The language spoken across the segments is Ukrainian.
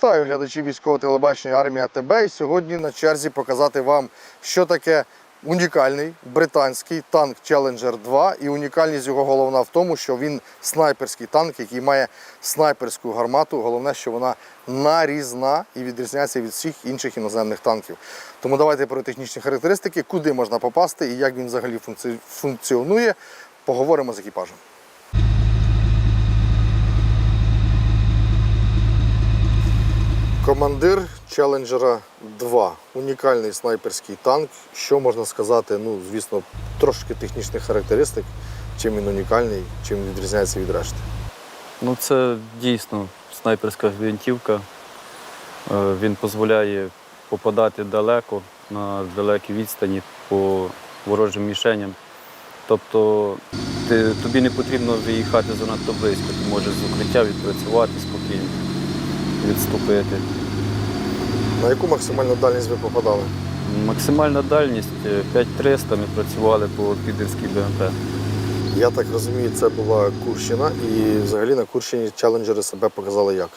Вітаю глядачі військового телебачення Армія ТБ. І сьогодні на черзі показати вам, що таке унікальний британський танк Challenger 2. І унікальність його головна в тому, що він снайперський танк, який має снайперську гармату. Головне, що вона нарізна і відрізняється від всіх інших іноземних танків. Тому давайте про технічні характеристики, куди можна попасти і як він взагалі функціонує. Поговоримо з екіпажем. Командир Челенджера 2. Унікальний снайперський танк. Що можна сказати? Ну, звісно, трошки технічних характеристик, чим він унікальний, чим відрізняється від решти. Ну, це дійсно снайперська гвинтівка. Е, Він дозволяє попадати далеко на далекій відстані по ворожим мішеням. Тобто ти, тобі не потрібно виїхати занадто близько, ти можеш з укриття відпрацювати спокійно, відступити. На яку максимальну дальність ви попадали? Максимальна дальність е, 5300 ми працювали по підерській БМП. Я так розумію, це була Курщина, і взагалі на Курщині челенджери себе показали як.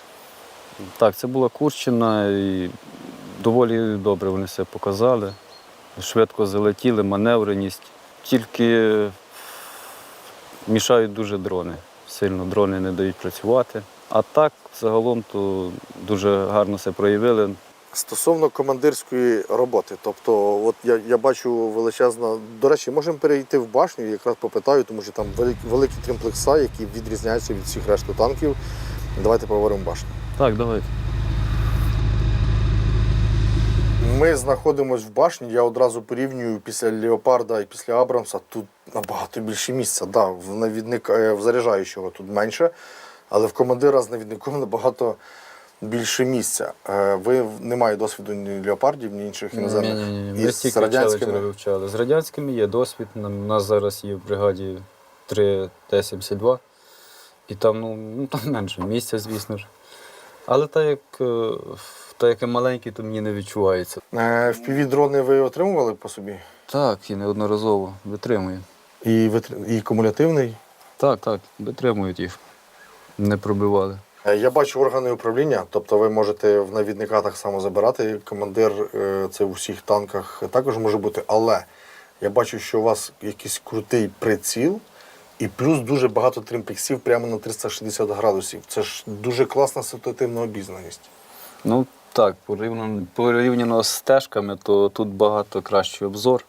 Так, це була Курщина і доволі добре вони себе показали. Швидко залетіли, маневреність. Тільки мішають дуже дрони. Сильно дрони не дають працювати. А так, загалом, то дуже гарно себе проявили. Стосовно командирської роботи, тобто, от я, я бачу величезна. До речі, можемо перейти в башню, якраз попитаю, тому що там великі, великі тримплекса, які відрізняються від всіх решти танків. Давайте поговоримо башню. Так, давайте. Ми знаходимося в башні. Я одразу порівнюю після Леопарда і після Абрамса. Тут набагато більше місця. Да, в навідника е, в заряджаючого тут менше, але в командира з навідником набагато більше місця. Е, Ви не маєте досвіду ні леопардів, ні інших іноземних. Ні-ні-ні, І Ми з радянськими? вивчали. З радянськими є досвід. У нас зараз є в бригаді 3 Т-72. І там, ну, ну, там менше місця, звісно ж. Але так як, е, так як я маленький, то мені не відчувається. Е, Впівдрони ви отримували по собі? Так, і неодноразово витримую. І, витр- і кумулятивний. Так, так, витримують їх. Не пробивали. Е, Я бачу органи управління, тобто ви можете в навідника так само забирати. Командир е, це у всіх танках також може бути, але я бачу, що у вас якийсь крутий приціл, і плюс дуже багато тримпексів прямо на 360 градусів. Це ж дуже класна ситуативна обізнаність. Ну так, порівняно, порівняно з стежками, то тут багато кращий обзор.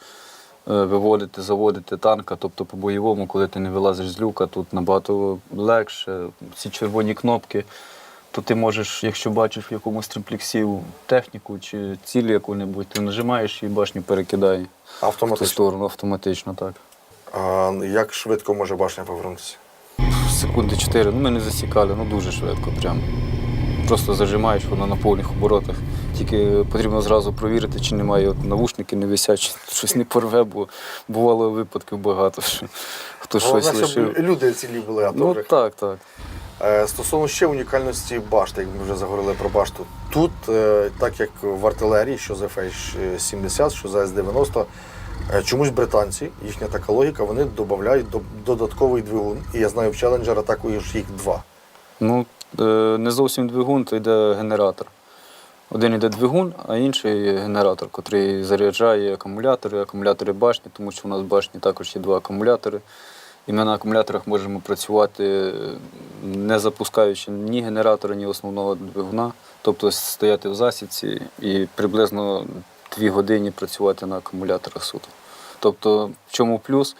Е, Виводити, заводити танка, тобто по бойовому, коли ти не вилазиш з люка, тут набагато легше. Ці червоні кнопки, то ти можеш, якщо бачиш в якомусь тримплексі техніку чи ціль яку-небудь, ти нажимаєш і башню перекидає в ту Автоматично. сторону автоматично, так. А як швидко може башня повернутися? Секунди 4, ну ми не засікали, ну дуже швидко прям. Просто зажимаєш воно на повних оборотах. Тільки потрібно зразу провірити, чи немає от навушники не висять, чи щось не порве, бо бувало випадків багато, що хто щось Головне, щоб лишив. люди цілі були, а Ну добре. так, так. Е, Стосовно ще унікальності башти, як ми вже заговорили про башту. Тут, е, так як в артилерії, що за FH-70, що за С-90, е, чомусь британці, їхня така логіка, вони додають до- додатковий двигун. І я знаю, в Challenger також їх два. Ну, не зовсім двигун, то йде генератор. Один йде двигун, а інший генератор, який заряджає акумулятори, акумулятори башні, тому що у нас в башні також є два акумулятори. І ми на акумуляторах можемо працювати, е, не запускаючи ні генератора, ні основного двигуна, тобто стояти в засідці і приблизно дві години працювати на акумуляторах суто. Тобто, в чому плюс?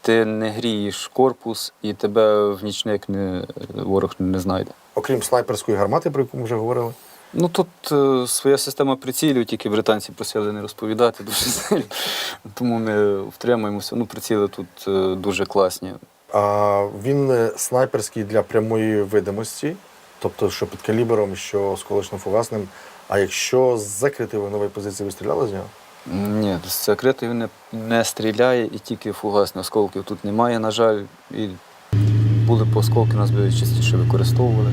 Ти не грієш корпус і тебе в нічник не, ворог не знайде. Окрім снайперської гармати, про яку ми вже говорили. Ну тут е, своя система прицілів, тільки британці просили не розповідати дуже сильно. Тому ми втримуємося. Ну, приціли тут е, дуже класні. А він е, снайперський для прямої видимості, тобто що під калібром, що з колишньо-фугасним. А якщо з закритої вогневої позиції ви стріляли з нього? Ні, з закритої він не, не стріляє і тільки фугасні осколків тут немає, на жаль. І були б осколки, нас би частіше використовували.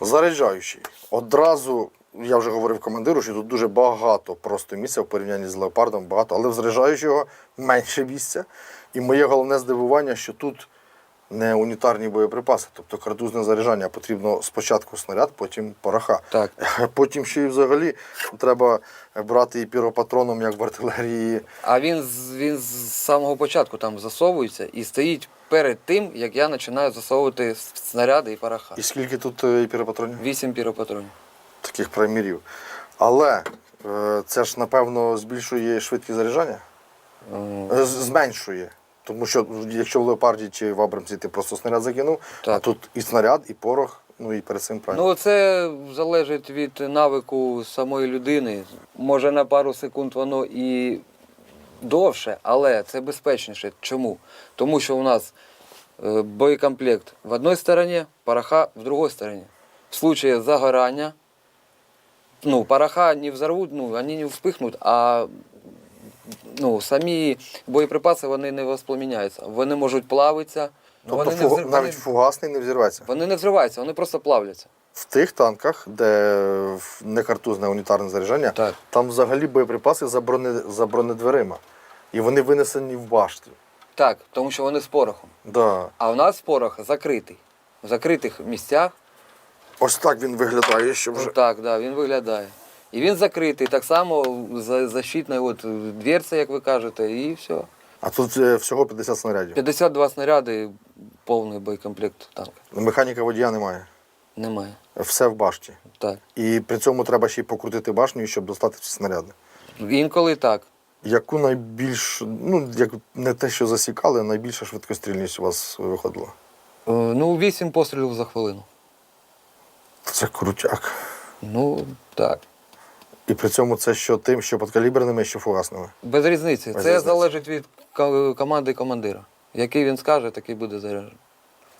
Заряджаючий. Одразу, я вже говорив командиру, що тут дуже багато просто місця в порівнянні з леопардом, багато, але в заряджаючого менше місця. І моє головне здивування, що тут не унітарні боєприпаси, тобто картузне заряджання. Потрібно спочатку снаряд, потім пороха. Так. Потім ще й взагалі треба брати і піропатроном, як в артилерії. А він, з- він з самого початку там засовується і стоїть перед тим, як я починаю засовувати с- снаряди і пороха. І скільки тут е, піропатронів? Вісім піропатронів. Таких примірів. Але е, це ж, напевно, збільшує швидкість заряджання? Е, Зменшує. Тому що якщо в леопарді чи в Абрамсі ти просто снаряд закинув, а тут і снаряд, і порох, ну і перед цим правильно. Ну, це залежить від навику самої людини. Може на пару секунд воно і довше, але це безпечніше. Чому? Тому що у нас е, боєкомплект в одній стороні, пороха в другій стороні. В случае загорання, ну, пороха не взорвуть, ну, вони не вспихнуть, а ну, самі боєприпаси вони не воспламіняються. Вони можуть плавитися. тобто вони, не взрив- навіть вони, фугасний не взірветься. вони не взриваються, вони просто плавляться. В тих танках, де в- не картузне унітарне заряджання, Так. там взагалі боєприпаси за, броне, за бронедверима. І вони винесені в башті. Так, тому що вони з порохом. Да. А у нас порох закритий. В закритих місцях. Ось так він виглядає, що вже. Ну, так, да, він виглядає. І він закритий, так само за- защитна от, дверця, як ви кажете, і все. А тут е, всього 50 снарядів. 52 снаряди, повний боєкомплект танка. Механіка водія немає. Немає. Все в башті. Так. І при цьому треба ще й покрутити башню, щоб достати ці снаряди. Інколи так. Яку найбільш, ну як не те, що засікали, найбільша швидкострільність у вас виходила? Е, Ну, 8 пострілів за хвилину. Це крутяк. Ну, так. І при цьому це що тим, що підкаліберними, що фугасними. Без різниці. Без Це різниці. залежить від команди командира. Який він скаже, такий буде заряджений.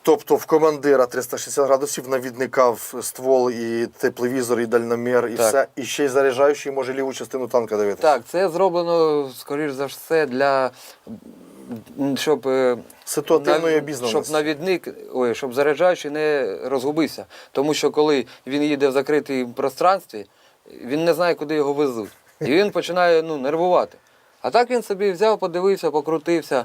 Тобто в командира 360 градусів, навідника в ствол і тепловізор, і дальномір, і Так. все. І ще й заряджаючий може ліву частину танка дивитися. Так, це зроблено, скоріш за все, для щоб, е, Ситуативної обізнаності. щоб навідник, ой, щоб заряджаючий не розгубився. Тому що коли він їде в закритій пространстві, він не знає, куди його везуть. І він починає ну, нервувати. А так він собі взяв, подивився, покрутився.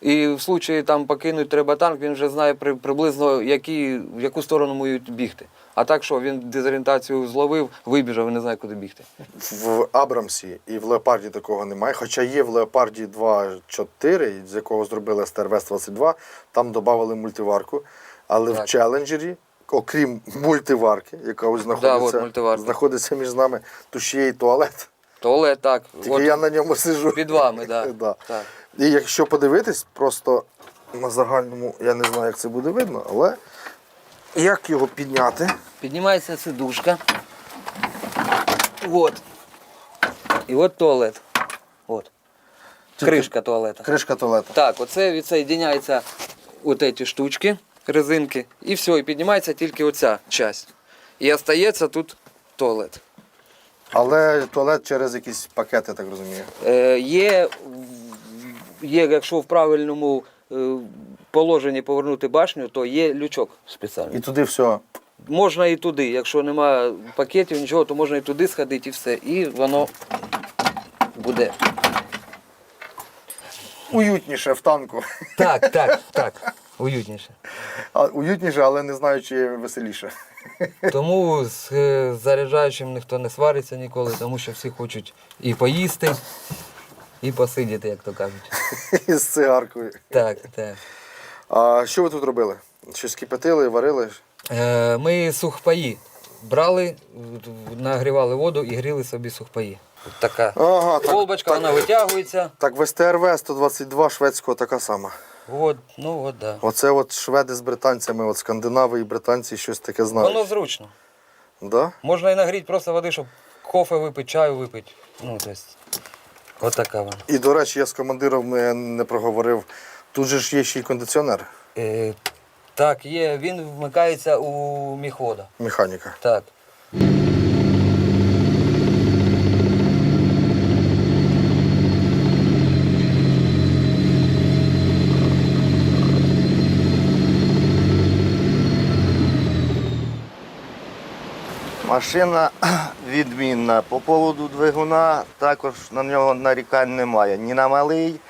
І в случаї там покинуть треба танк, він вже знає при, приблизно, які, в яку сторону можуть бігти. А так що він дезорієнтацію зловив, вибіжав і не знає, куди бігти. В Абрамсі і в Леопарді такого немає. Хоча є в Леопарді 2.4, з якого зробили СТРВС-22, там додали мультиварку. Але в Так. челенджері, окрім мультиварки, яка ось знаходиться, от мультиварка. знаходиться між нами, то ще є і туалет. Туалет так. Тільки от я на ньому сижу. Під вами, да. Да. так. І якщо подивитись, просто на загальному, я не знаю, як це буде видно, але як його підняти? Піднімається сидушка. От. І от туалет. От. Кришка туалета. Кришка туалета. Так, оце відсоєдняється от ці штучки, резинки, і все, і піднімається тільки оця часть. І остається тут туалет. Але туалет через якісь пакети, так розумію. Е, є, є, якщо в правильному е, положенні повернути башню, то є лючок спеціальний. І туди все. Можна і туди, якщо немає пакетів, нічого, то можна і туди сходити і все. І воно буде. Уютніше в танку. Так, так, так. Уютніше. А, уютніше, але не знаю, чи веселіше. Тому з е, заряджаючим ніхто не свариться ніколи, тому що всі хочуть і поїсти, і посидіти, як то кажуть. З цигаркою. Так, так. А що ви тут робили? Щось кипятили, варили? Е, ми сухпаї брали, нагрівали воду і гріли собі сухпаї. От така Ага, так, колбочка, вона витягується. так в СТРВ 122 шведського така сама. От, ну от, да. Оце от шведи з британцями, от скандинави і британці щось таке знають. Воно зручно. Да? Можна і нагріти просто води, щоб кофе випити, чаю випити. Ну, тобто, от така вона. І, до речі, я з командиром не, не проговорив. Тут же ж є ще й кондиціонер, Е, так, є, він вмикається у міхвода. механіка. Так. Машина відмінна. По поводу двигуна також на нього нарікань немає. Ні на малий,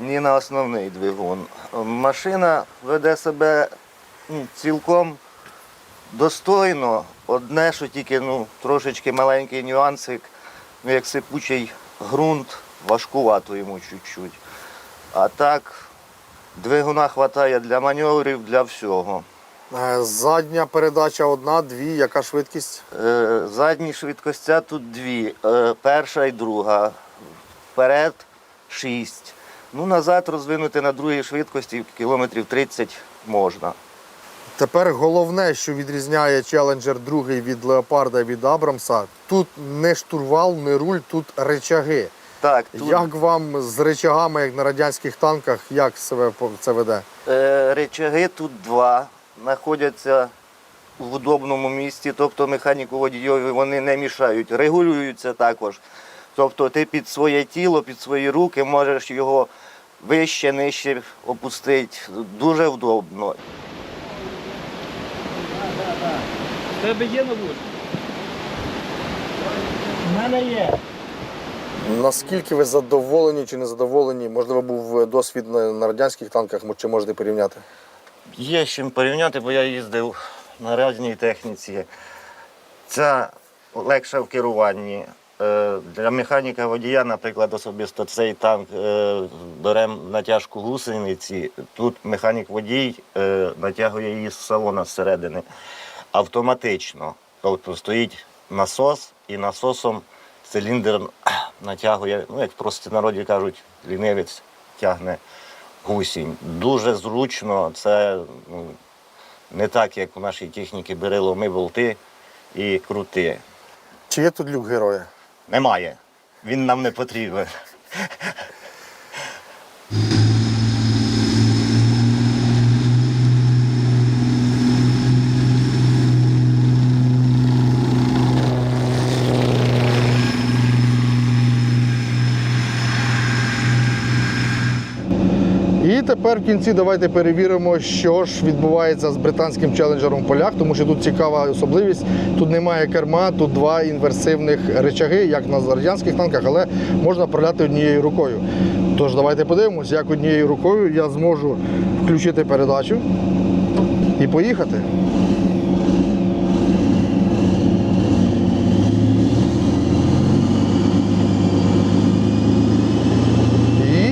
ні на основний двигун. Машина веде себе ну, цілком достойно. Одне, що тільки ну, трошечки маленький нюансик, ну, як сипучий ґрунт, важкувато йому чуть-чуть. А так, двигуна вистачає для маневрів, для всього. Е, Задня передача одна, дві, яка швидкість? Е, Задні швидкостя тут дві. Е, Перша і друга. Вперед шість. Ну, назад розвинути на другій швидкості кілометрів 30 можна. Тепер головне, що відрізняє Challenger 2 від Леопарда від Абрамса, тут не штурвал, не руль, тут речаги. Так, тут Як вам з речагами, як на радянських танках, як себе це веде? е, речаги тут два. Знаходяться в удобному місці, тобто механіку водійові вони не мішають, регулюються також. Тобто ти під своє тіло, під свої руки можеш його вище, нижче опустити. Дуже вдобно. В тебе є навушник? У мене є. Наскільки ви задоволені чи не задоволені? Можливо, був досвід на, на радянських танках, чи можете порівняти? Є з чим порівняти, бо я їздив на різній техніці. Ця легша в керуванні. Е, Для механіка водія, наприклад, особисто цей танк е, бере натяжку гусениці. Тут механік водій е, натягує її з салона зсередини автоматично. Тобто стоїть насос і насосом циліндр натягує, ну як просто народі кажуть, лінивець тягне гусінь. Дуже зручно, це ну, не так, як у нашій техніці бери ломи болти і крути. Чи є тут люк героя? Немає. Він нам не потрібен. І тепер в кінці давайте перевіримо, що ж відбувається з британським челенджером в полях, тому що тут цікава особливість. Тут немає керма, тут два інверсивних речаги, як на радянських танках, але можна проляти однією рукою. Тож давайте подивимось, як однією рукою я зможу включити передачу і поїхати.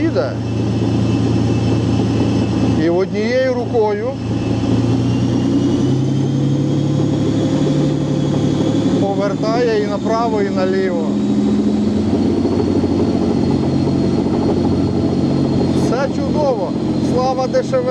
Їде. І однією рукою повертає і направо, і наліво. Все чудово. Слава ДШВ.